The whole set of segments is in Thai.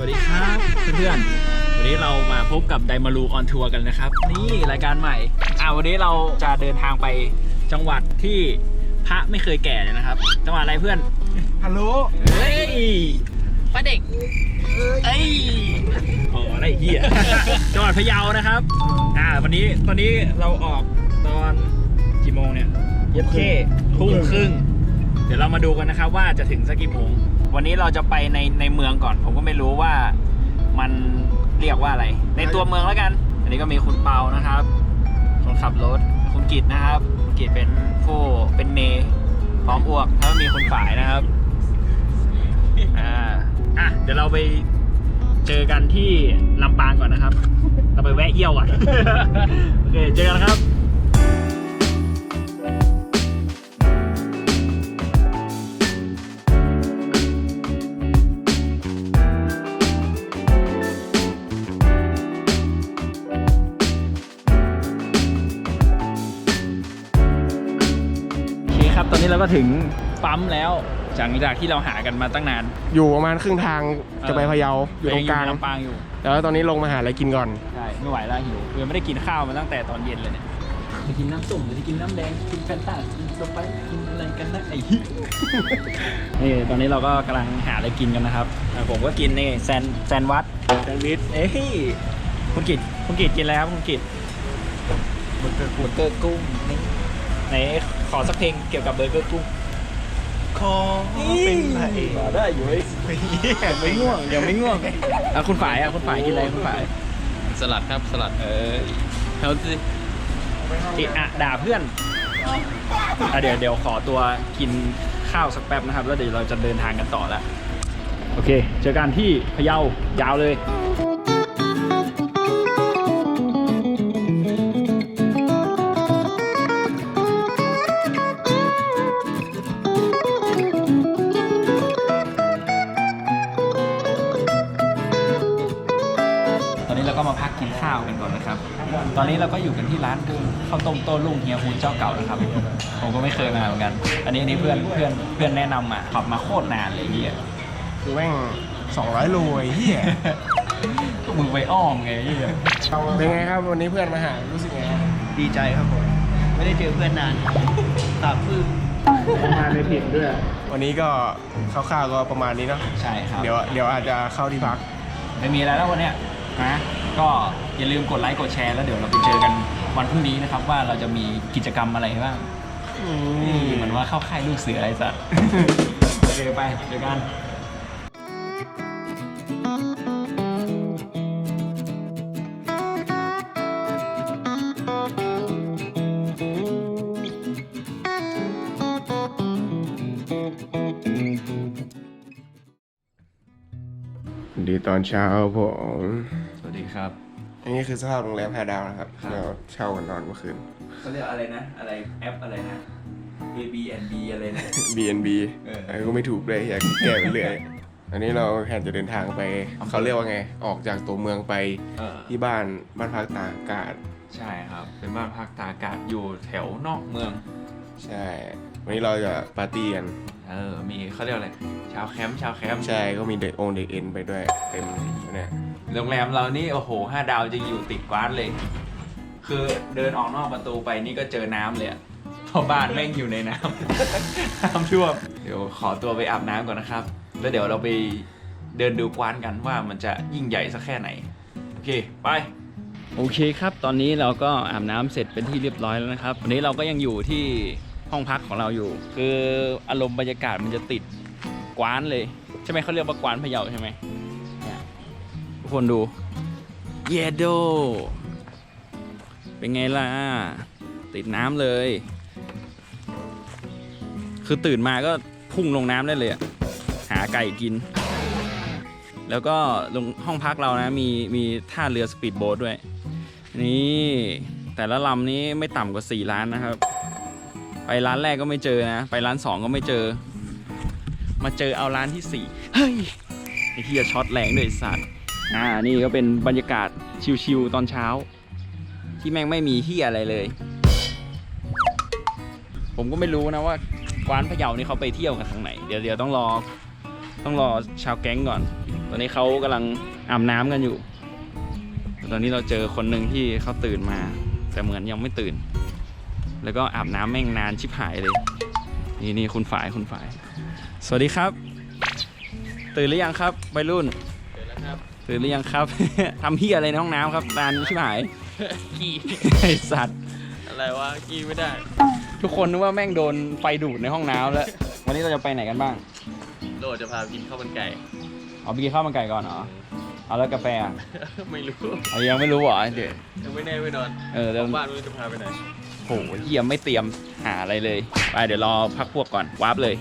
วัสดีครับเพื่อนๆวันนี้เรามาพบกับไดมารูออนทัวร์กันนะครับ นี่รายการใหม่อ่าวันนี้เราจะเดินทางไปจังหวัดที่พระไม่เคยแก่เลยนะครับ จังหวัดอะไรเพื่อนฮัลโหลเฮ้ยป้าเด็กเอ้ยโอ้อะไรเหี้ยจังหวัดพะเยานะครับอ่าวันนี้ตอนนี้เราออกตอนกี่โมงเนี่ยเย็บเคทุ่มครึ่ง เดี๋ยวเรามาดูกันนะครับว่าจะถึงสักกี่โมงวันนี้เราจะไปในในเมืองก่อน ผมก็ไม่รู้ว่ามันเรียกว่าอะไร ในตัวเมืองแล้วกัน อันนี้ก็มีคุณเปานะครับคนขับรถคุณกิตนะครับคุณกิตเป็นผู้เป็นเนพร้อมอ้วกแล้วมีคุณฝ่ายนะครับอ่าอะเดี๋ยวเราไปเจอกันที่ลำปางก่อนนะครับ เราไปแวะเยี่ยวก่อนโอเคเจอกันนะครับ ครับตอนนี้เราก็ถึงปั๊มแล้วจากจากที่เราหากันมาตั้งนาน อยู่ประมาณครึ่งทางจะไปพะเยาอยู่ตรงกลางเในลำปางอยู่แล้วตอนนี้ลงมาหาอะไรกินก่อนใช่ไม่ไหวแล้วหิวคือไม่ได้กินข้าวมาตั้งแต่ตอนเย็นเลยเนี่ยจะกินน้ำส้มหรือจะกินน้ำแดงกินแฟนต้ากินสไปร์กินอะไรกันนะไอ้เหี้ยนี่ตอนนี้เราก็กำลังหาอะไรกินกันนะครับอะผมก็กินนี่แซนแซนวัตแซนด์วิชเอ้ยคุณกิตคุณกิตกินอะไรครับคุณกิตเบอร์เกอร์กุ้งเบอร์เกอร์กุ้งนี่ไหน ขอสักเพลงเกี่ยวกับเบอร์เกอร์กุ้งคอเป็นพระเอกได้อยู่เฮ้ยยังไม่ง่วงยังไม่ง่วงอะคุณฝ่ายอะคุณฝ่ายกินอะไรคุณฝ่ายสลัดครับสลัดเออเฮลตี้เอะอะด่าเพื่อนอะเดี๋ยวเดี๋ยวขอตัวกินข้าวสักแป๊บนะครับ แล้วเดี๋ยวเราจะเดินทางกันต่อแล้ว โอเค เจอกันที่พะเยายาวเลย ตอนนี้เราก็อยู่กันที่ร้านข้าวต้มโต้รุ่งเฮียฮูนเจ้าเก่านะครับ ผมก็ไม่เคยมาเหมือนกัน อันนี้อันนี้เพื่อนเพื่อนเพื่อนแนะนำมาขับมาโคตรนานเลยเฮียคือแม่ง200โลไอ้เหี้ยก็มึงไปอ้อมไงเฮียเป็นไงครับวันนี้เพื่อนมาหารู้สึกไงครับดีใจครับผม ไม่ได้เจอเพื่อนนานตาบพื้นมาในผิดด้วย วันนี้ก็คร่าวๆก็ประมาณนี้เนาะใช่ครับ เดี๋ยวเดี๋ยวอาจจะเข้าที่พัก ไม่มีอะไรแล้ววันเนี้ย นะก็อย่าลืมกดไลค์กดแชร์แล้วเดี๋ยวเราไปเจอกันวันพรุ่งนี้นะครับ ว่าเราจะมีกิจกรรมอะไรบ้างนี่เหมือนว่าเข้าค่ายลูกเสืออะไรสัตว์โอเคไปเจอกันดีตอนเช้าผมสวัสดี ครับ อันนี้คือสภาพโรงแรมแพรดาวนะครับครับ เราเช่ากันนอนเมื่อคืน เขาเรียกอะไรนะ อะไรแอปอะไรนะ Airbnb อะไรนะ B&B เออเออก็ไม่ถูกเลยอยากแก้ไปเรื่อยอันนี้เราแผนจะเดินทางไปอำเภอเขาเรียกว่าไง ออกจากตัวเมืองไปเออที่บ้านบ้านพักตากอากาศ ใช่ครับ เป็นบ้านพักตากอากาศอยู่แถวนอกเมือง ใช่ วันนี้เราจะปาร์ตี้กัน เออ มีเขาเรียกอะไร ชาวแคมป์ชาวแคมป์ใช่ ก็มีเด็กองค์เด็กเอ็นไปด้วยเต็มเนี่ย โรงแรมเรานี่โอ้โหห้าดาวจะอยู่ติดกว้านเลย คือเดินออกนอกประตูไปนี่ก็เจอน้ำเลยอะเพราะบ้านแม่งอยู่ในน้ำ น้ำท่วมเดี๋ยวขอตัวไปอาบน้ำก่อนนะครับ แล้วเดี๋ยวเราไปเดินดูกวานกันว่ามันจะยิ่งใหญ่สักแค่ไหน โอเค ไป โอเคครับ ตอนนี้เราก็อาบน้ำเสร็จเป็นที่เรียบร้อยแล้วนะครับ วันนี้เราก็ยังอยู่ที่ห้องพักของเราอยู่ คืออารมณ์บรรยากาศมันจะติดกวานเลย ใช่ไหมเขาเรียกว่ากวานพะเยาใช่ไหม ทุกคนดูเยโดเป็นไงล่ะ ติดน้ำเลย คือตื่นมาก็พุ่งลงน้ำได้เลยอะหาไก่กิน แล้วก็ลงห้องพักเรานะ มีมีท่าเรือสปีดโบ๊ทด้วย นี่ แต่ละลำนี้ไม่ต่ำกว่า 4 ล้านนะครับ ไปร้านแรกก็ไม่เจอนะ ไปร้าน 2 ก็ไม่เจอ มาเจอเอาร้านที่ 4 เฮ้ยไอ้ที่จะช็อตแรงด้วยสัตว์ อ่านี่ก็เป็นบรรยากาศชิลๆตอนเช้า ที่แม่งไม่มีที่อะไรเลย ผมก็ไม่รู้นะว่ากวานพะเยานี่เขาไปเที่ยวกันทางไหน เดี๋ยวเดี๋ยวต้องรอต้องรอชาวแก๊งก่อน ตอนนี้เขากำลังอาบน้ำกันอยู่ ตอนนี้เราเจอคนหนึ่งที่เขาตื่นมา แต่เหมือนยังไม่ตื่น แล้วก็อาบน้ำแม่งนานชิบหายเลย นี่นี่คุณฝ่ายคุณฝ่าย สวัสดีครับ ตื่นหรือยังครับวัยรุ่นเสร็จแล้วครับ ตื่นหรือยังครับ ทำเฮียอะไรในห้องน้ำครับนานชิบหายกี่ไอสัตว์ อะไรวะกี่ไม่ได้ ทุกคนนึกว่าแม่งโดนไฟดูดในห้องน้ำแล้ว วันนี้เราจะไปไหนกันบ้าง โดดจะพาไปกินข้าวมันไก่ เอาไปกินข้าวมันไก่ก่อนเหรอ เอาแล้วกาแฟอะไม่รู้เอายังไม่รู้เหรอเดี๋ยวยังไม่แน่ไม่นอนเออเดี๋ยวบ้านไม่รู้จะพาไปไหนโหเฮียไม่เตรียมหาอะไรเลย ไปเดี๋ยวรอพักพวกก่อนวาร์ปเลย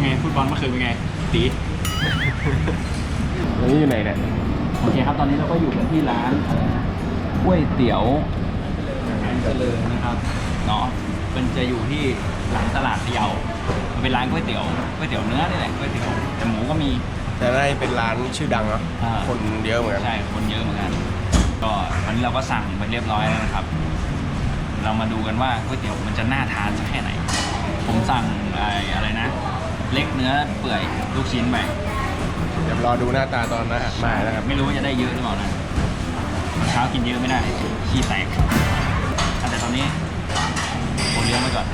ว่าไงฟุตบอลเมื่อคืนเป็นไงตีอันนี้อยู่ไหนเนี่ยโอเคครับตอนนี้เราก็อยู่กันที่ร้านอะไรนะก๋วยเตี๋ยวแอนเจริญนะครับเนาะเป็นจะอยู่ที่หลังตลาดพะเยามันเป็นร้านก๋วยเตี๋ยวก๋วยเตี๋ยวเนื้อนี่แหละก๋วยเตี๋ยวแต่หมูก็มีแต่ได้เป็นร้านชื่อดังเนาะอ่าคนเยอะเหมือนกันใช่คนเยอะเหมือนกันก็วันนี้เราก็สั่งไปเรียบร้อยแล้วนะครับ เรามาดูกันว่าก๋วยเตี๋ยวมันจะน่าทานสักแค่ไหน ผมสั่งไอ้อะไรนะ เล็กเนื้อเปื่อยลูกชิ้นไปเดี๋ยวรอดูหน้าตาตอนนะมาแล้วครับไม่รู้ว่าจะได้เยอะหรือเปล่านะตอนเช้ากินเยอะไม่ได้ขี้แตกอะแต่ตอนนี้ผมเลี้ยงไว้ก่อน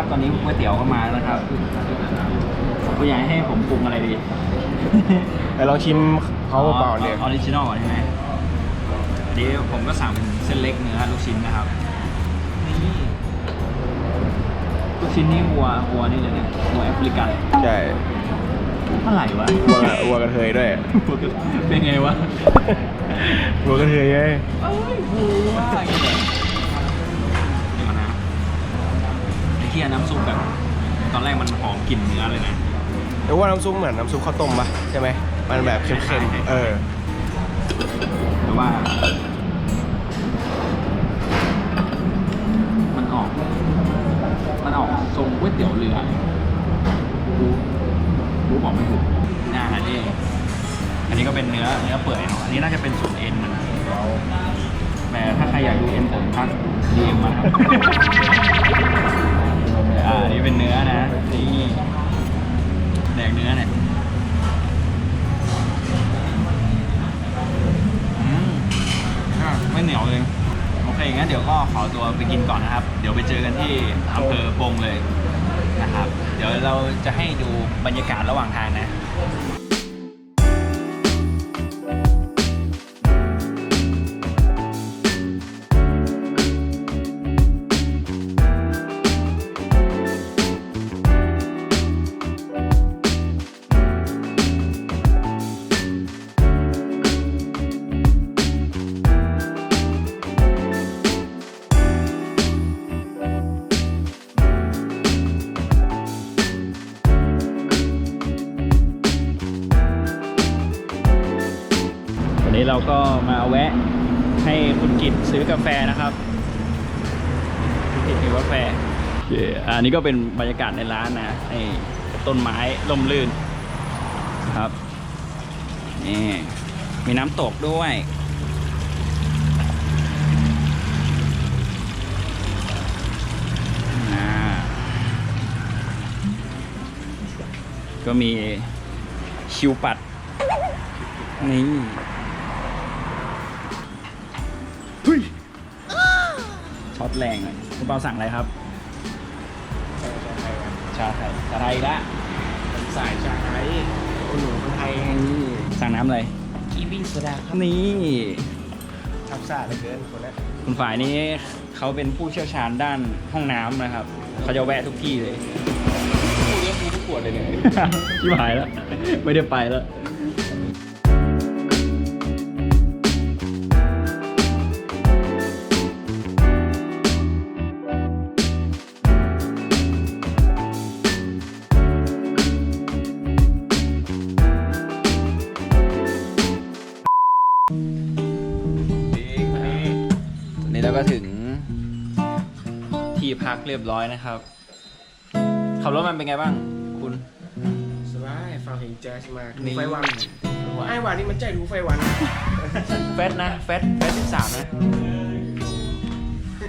คครับ ตอนนี้ก๋วยเตี๋ยวก็มาแล้วนะครับคุณอยากให้ผมปรุงอะไรดีแต่ลองชิมเขาเปล่าๆเนี่ยออริจินอลใช่ไหมอันนี้ผมก็สั่งเป็นเส้นเล็กเนื้อลูกชิ้นนะครับ นี่ลูกชิ้นนี่วัววัวนี่เลยเนี่ยวัวแอฟริกันใช่เท่าไหร่วะวัวกระวัวกระเทยด้วย เป็นไงวะวัวกระเทยไงเอ้ยวัว ไอ้เคียน้ำซุปแบบ ตอนแรกมันหอมกลิ่นเนื้อเลยนะแต่ว่าน้ำซุปเหมือนน้ำซุปข้าวต้มปะใช่ไหมมันแบบเค็มใช่ใช่ๆเออแต่ว่า มันออก มันออกทรงก๋วยเตี๋ยวเรือรู้รู้บอกไม่ถูกน่าอันนี้อันนี้ก็เป็นเนื้อเนื้อเปื่อยเนาะอันนี้น่าจะเป็นส่วนเอ็นมันแหมถ้าใครอยากดูเอ็นผมทักดีเอ็มมาครับ อ่าอันนี้เป็นเนื้อนะ นี่แดกเนื้อเนี่ยอืมอะไม่เหนียวเลย โอเค งั้นเดี๋ยวก็ขอตัวไปกินก่อนนะครับ เดี๋ยวไปเจอกันที่อำเภอปงเลยนะครับ เดี๋ยวเราจะให้ดูบรรยากาศระหว่างทางนะ อันนี้ก็เป็นบรรยากาศในร้านนะไอ้ต้นไม้ลมลื่นครับนี่มีน้ำตกด้วยก็มีชิวปัด นี่ทุยช็อตแรงเลยคุณเปาสั่งอะไรครับาไทยชาไทยอีกละสายชาไทยคนหนูคนไทยไงสั่งน้ำอะไรกีวีโซดาครับนี่ทับซ่าเหลือเกินคนนี้คุณฝ่ายนี้เขาเป็นผู้เชี่ยวชาญด้านห้องน้ำนะครับ เขาจะแวะทุกที่เลย พูดแล้วกูทุกขวดเลยเนี่ย ชิบหายแล้ว ไม่ได้ไปแล้ว เราก็ถึงที่พักพักเรียบร้อยนะครับ ขับรถมันเป็นไงบ้าง คุณสบายฟังเพลงแจ๊สมาดูนี่ไฟวันไอ้วันนี่มันใจดูไฟวันเฟสนะเฟสเฟสสิบสามนะ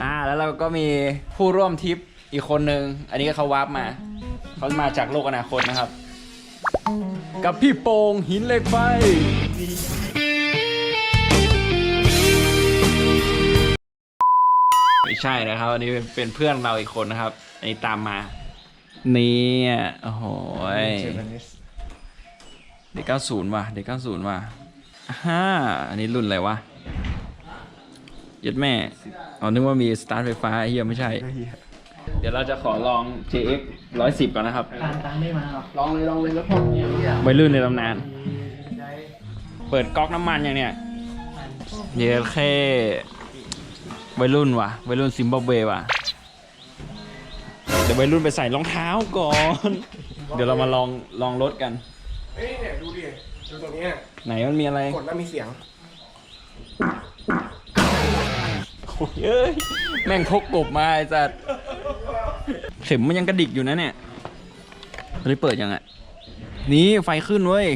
อ่าแล้วเราก็มีผู้ร่วมทริปอีกคนนึง อันนี้ก็เขาวาร์ปมาเขามาจากโลกอนาคตนะครับ กับพี่โป่งหินเหล็กไฟ ใช่นะครับ อันนี้เป็นเป็นเพื่อนเราอีกคนนะครับ อันนี้ตามมา นี่โอ้โหยเด็กเก้าศูนย์ว่ะเด็กเก้าศูนย์ว่ะฮ่าอันนี้รุ่นอะไรวะยัดแม่อ๋อนึกว่ามีสตาร์ทไฟฟ้าไอ้เฮียไม่ใช่ เดี๋ยวเราจะขอลอง JX 110ก่อนนะครับตามตังค์ไม่มาหรอกลองเลยลองเลยแล้วพอวัยรุ่นในตำนาน เปิดก๊อกน้ำมันอย่างเนี้ยเยแค่ วัยรุ่นว่ะวัยรุ่นซิมบับเวว่ะเดี๋ยววัยรุ่นไปใส่รองเท้าก่อน เดี๋ยวเรามาลองลองรถกัน เฮ้ยเนี่ยดูดิดูตรงเนี้ยไหนมันมีอะไรกดแล้วมีเสียงโอ้ยเอ้ยแม่งพกกบมาไอ้สัสเข็มมันยังกระดิกอยู่นะเนี่ยตอนนี้เปิดยังอะนี่ไฟขึ้นเว้ย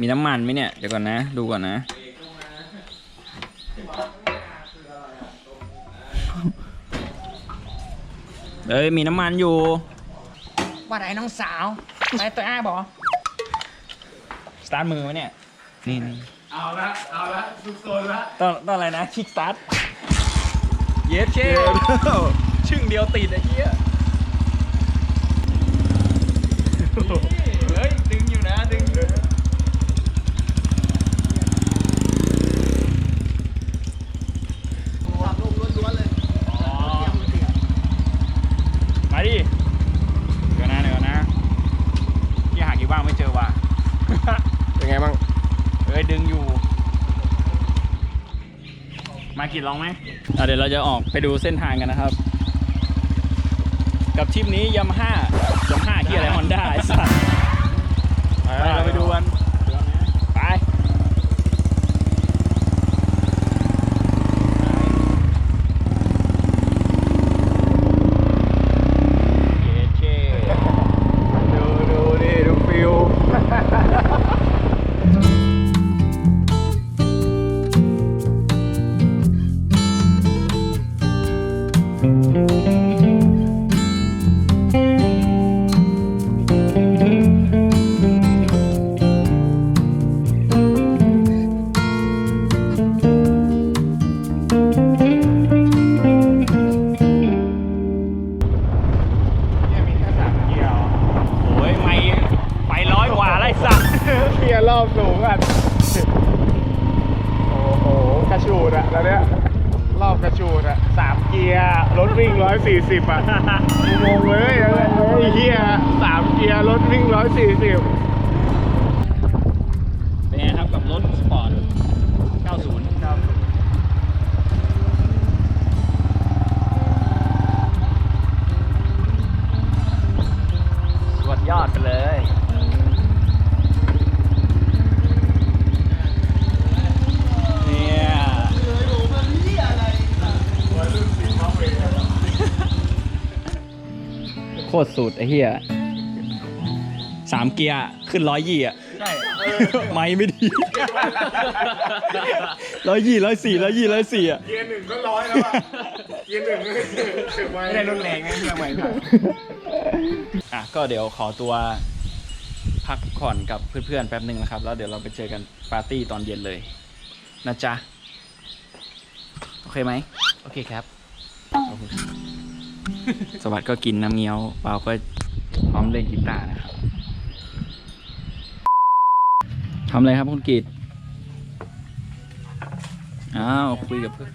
มีน้ำมันไหมเนี่ย เดี๋ยวก่อนนะ ดูก่อนนะ เอ้ยมีน้ำมันอยู่ ว่าไหนน้องสาวไปตัวอ้าบอกสตาร์ทมือไหมเนี่ย นี่นี่เอาละเอาละสุดโซนละต้องต้องอะไรนะคิกสตาร์ทเยสเช่ชึ่งเดียวติดไอ้เหี้ยเฮ้ย ดึงอยู่นะ ดึงอยู่อ๋อมาดิ เดี๋ยวนะเดี๋ยวนะที่หากี่ว่างไม่เจอว่ะ เป็นไงบ้าง เอ้ย ดึงอยู่ มากินลองไหมอะเดี๋ยวเราจะออกไปดูเส้นทางกันนะครับ กับทริปนี้ยามาฮ่ายามาฮ่าที่อะไรฮอนด้าไอ้สัสไปเราไปดูกัน ตรสุดไอ้เหี้ยสามเกียร์ขึ้นร้อยยี่อะใช่ไม่ไม่ดีร้อยยี่ร้อยสี่ร้อยยี่ร้อยสี่อะเกียร์หนึ่งก็ร้อยแล้วอะเกียร์หนึ่งถึงไว้ไม่ได้รุนแรงนะเรื่องใหม่อะก็เดี๋ยวขอตัวพักผ่อนกับเพื่อนๆแป๊บหนึ่งนะครับ แล้วเดี๋ยวเราไปเจอกันปาร์ตี้ตอนเย็นเลยนะจ๊ะ โอเคไหมโอเคครับ สวัสดิ์ก็กินน้ำเงี้ยวเปาก็พร้อมเล่นกีตาร์นะครับทำอะไรครับคุณกีดอ้าวคุยกับเพื่อน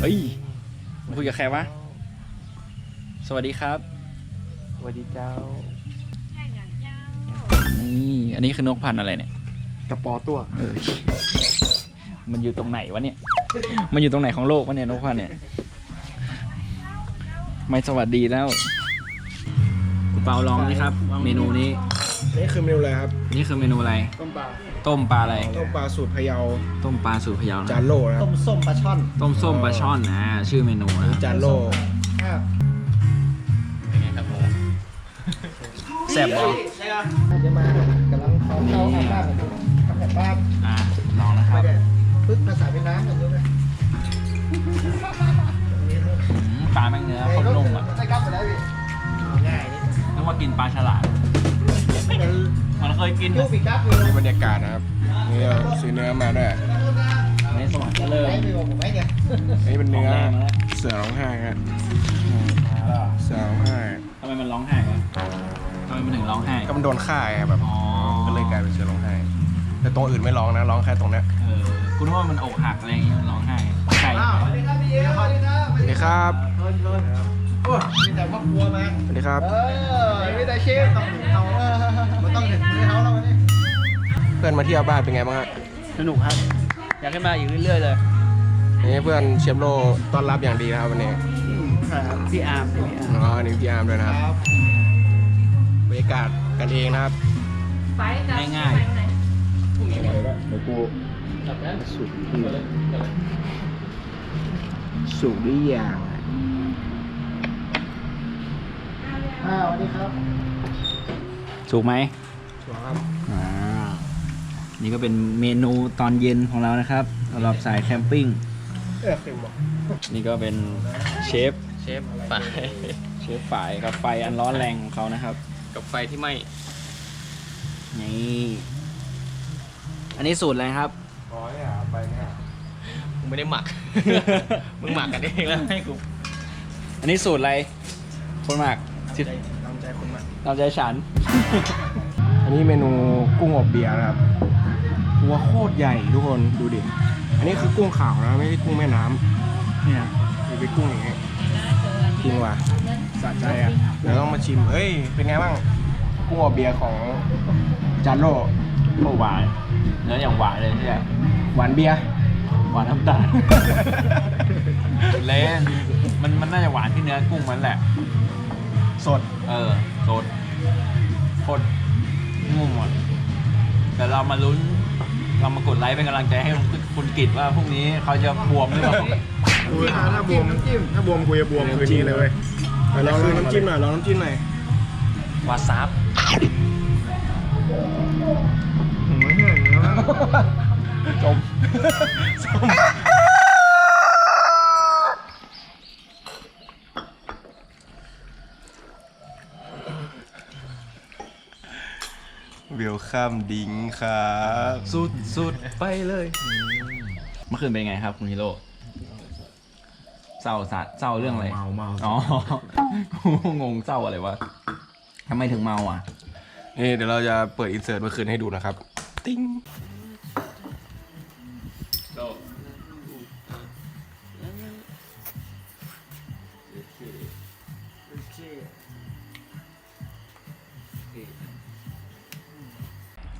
เฮ้ยคุยกับใครวะ สวัสดีครับ สวัสดีเจ้า นี่อันนี้คือนกพันธุ์อะไรเนี่ยกระปอตัวเออมันอยู่ตรงไหนวะเนี่ย มันอยู่ตรงไหนของโลกวะเนี่ยนกพันธุ์เนี่ย ไม่สวัสดีแล้วคุณเปาลองนี่ครับ เมนูนี้ นี่คือเมนูอะไรครับ นี่คือเมนูอะไร ต้มปลา ต้มปลาอะไร ต้มปลาสูตรพะเยา ต้มปลาสูตรพะเยานะจานโลนะคต้รับมส้มปลาช่อน ต้มส้มปลาช่อนนะ ชื่อเมนูนะจานโลเป็นไงครับโมแซ่บบ่จะมากำลังเขาเข้าอาบน้ำกันอยู่ทำแบบบ้านอ่าลองนะคไปรับเด็ดปึ๊กภาษาเวียดนามกันด้วยไหมอืม ปลาแม่งเนื้อโคตรนุ่มอะใส่กลับไปได้พี่ง่ายนี่นึกว่ากินปลาฉลาดมันเคยกินยูปีกลับเลยนี่บรรยากาศนะครับนี่เราซื้อเนื้อมาด้วยในสมัยเริ่มไม่ไปบอกผมไหมเนี่ยอันนี้เป็นเนื้อของแรงมาแล้วเสือร้องไห้ฮะเสือร้องไห้ทำไมมันร้องไห้วะทำไมมันถึงร้องไห้ก็มันโดนฆ่าไงแบบอ๋อก็เลยกลายเป็นเสือร้องไห้แต่ตรงอื่นไม่ร้องนะร้องแค่ตรงเนี้ยเออคุณว่ามันอกหักอะไรอย่างเงี้ยมันร้องไห้ ไก่อ้าวสวัสดีครับพี่เอ๋สวัสดีครับสวัสดีครับเพิ่นเพิ่นโอ้ยมีแต่ครอบครัวมาสวัสดีครับ เออมีแต่เชฟต้องถึงเขามันต้องถึงมือเขาแล้ววันนี้เพื่อนมาเที่ยวบ้านเป็นไงบ้างฮะสนุกครับ อยากให้มาอีกเรื่อยๆเลยนี่เพื่อนเชฟโลต้อนรับอย่างดีนะครับวันนี้ครับพี่อาร์มพี่อาร์มอ๋อนี่พี่อาร์มด้วยนะครับบรรยากาศกันเองนะครับง่ายสูบด้ว ยยางอ้าวสวัสดีครับๆถูกไหมชัวร์ครับอ่านี่ก็เป็นเมนูตอนเย็นของเรานะครับสำหรับสายแคมปิ้ง เออเค็มบอกนี่ก็เป็นเชฟเชฟฝ่ายเชฟฝ่ายกับไฟอันร้อนแรงของเขานะครับ กับไฟที่ไหม่นี่ อันนี้สูตรอะไรครับอ๋อเนี่ยไปเนี่ย มึงไม่ได้หมัก มึงหมักกันเองแล้วให้กูอันนี้สูตรอะไร คนหมักสิบตามใจคนมาตามใจฉัน อันนี้เมนูกุ้งอบเบียร์นะครับตัวโคตรใหญ่ทุกคนดูดิ อันนี้คือกุ้งขาวนะไม่ใช่กุ้งแม่น้ำเนี่ยนี่เป็นกุ้งอย่างเงี้ยจริงว่ะสะใจอะเดี๋ยวต้องมาชิมเอ้ยเป็นไงบ้างกุ้งอบเบียร์ของจานโลโอ้หวานเนื้ออย่างหวานเลยใช่ไหมหวานเบียร์ หวานน้ำตาลเล่นมันมันน่าจะหวานที่เนื้อกุ้งมันแหละ สด เออสดโคตรงุ่มอะแต่เรามาลุ้น เรามากดไลค์เป็นกำลังใจให้คุณกิตว่าพรุ่งนี้เขาจะบวมหรือเปล่าถ้าบวมถ้าบวมคุยจะบวมคืนนี้เลยเว้ยลองน้ำจิ้มหน่อยลองน้ำจิ้มหน่อยวาซาบ จมเวลคัมดิ้งครับสุดสุดไปเลยเมื่อคืนเป็นไงครับคุณฮิโร่เศร้าสัตว์เศร้าเรื่องอะไรเมาเมาอ๋อ งงเศร้าอะไรวะทำไมถึงเมาอะ นี่เดี๋ยวเราจะเปิดอินเสิร์ตเมื่อคืนให้ดูนะครับ ติ้ง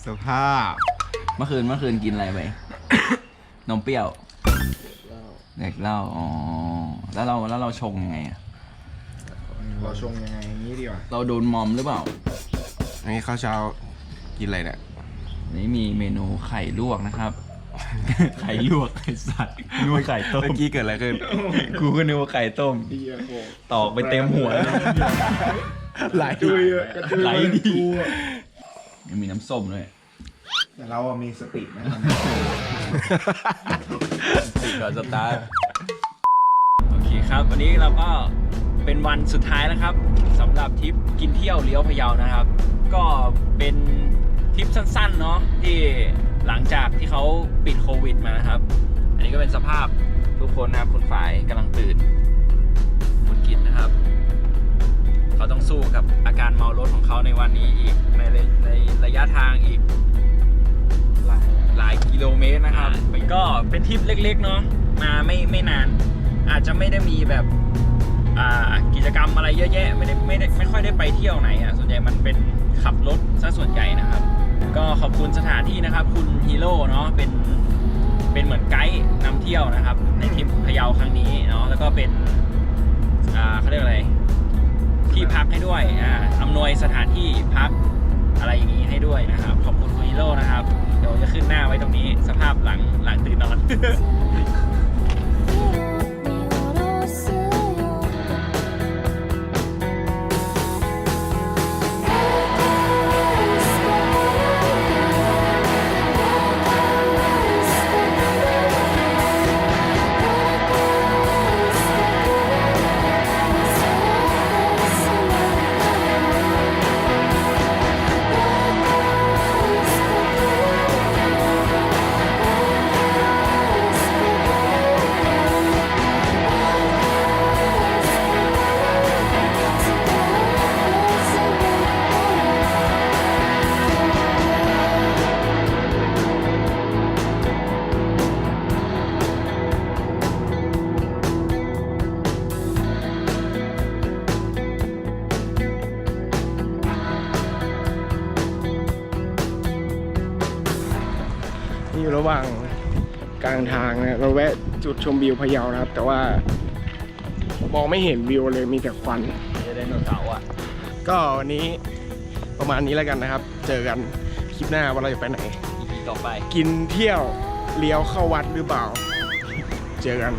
สภาพเมื่อคืนเมื่อคืนกินอะไรไป นมเปรี้ยวเด็กเหล้าอ๋อแล้วเราแล้วเราชงยังไงอะเราชงยังไงอย่างนี้ดีกว่าเราโดนมอมหรือเปล่า อันนี้ข้าวเช้ากินอะไรเนี่ยนี่มีเมนูไข่ลวกนะครับ ไข่ลวกไข่สัตว์นึกว่าไข่ต้มเมื่อกี้เกิดอะไรขึ้นกูก็นึกว่าไข่ต้มตอกไปเต็มหัวเลยไหลจุยอะกระจุยไหลดีจูอะ ยังมีน้ำส้มด้วยแต่เราอะมีสตินะ ติดก่อนสตาร์ทโอเคครับ วันนี้เราก็เป็นวันสุดท้ายแล้วครับสำหรับทริปกินเที่ยวเลี้ยวพะเยานะครับ ก็เป็นทริปสั้นๆเนาะที่หลังจากที่เขาปิดโควิดมานะครับ อันนี้ก็เป็นสภาพทุกคนนะครับคุณฝ่ายกำลังตื่นคุณกินนะครับ เขาต้องสู้กับอาการเมารถของเขาในวันนี้อีกในในระยะทางอีก หลายหลายกิโลเมตรนะครับ ก็เป็นทริปเล็กๆเนาะมาไม่ไม่นาน อาจจะไม่ได้มีแบบกิจกรรมอะไรเยอะแยะไม่ได้ไม่ได้ไม่ค่อยได้ไปเที่ยวไหนอะส่วนใหญ่มันเป็นขับรถซะส่วนใหญ่นะครับ ก็ขอบคุณสถานที่นะครับ คุณฮีโร่เนาะเป็นเป็นเหมือนไกด์นำเที่ยวนะครับ ในทริปพะเยาครั้งนี้เนาะแล้วก็เป็นอ่าเขาเรียกอะไร ที่พักให้ด้วยอ่าอำนวยสถานที่พักอะไรอย่างนี้ให้ด้วยนะครับ ขอบคุณคุณฮีโร่นะครับ เดี๋ยวจะขึ้นหน้าไว้ตรงนี้สภาพหลังหลังตื่นนอน อยู่ระหว่างกลางทางนะเราแวะจุดชมวิวพะเยานะครับ แต่ว่ามองไม่เห็นวิวเลยมีแต่ควันเจอไดโนเสาร์อะ ก็วันนี้ประมาณนี้แล้วกันนะครับ เจอกันคลิปหน้าว่าเราจะไปไหนอีพีต่อไป กินเที่ยวเลี้ยวเข้าวัดหรือเปล่า เจอกัน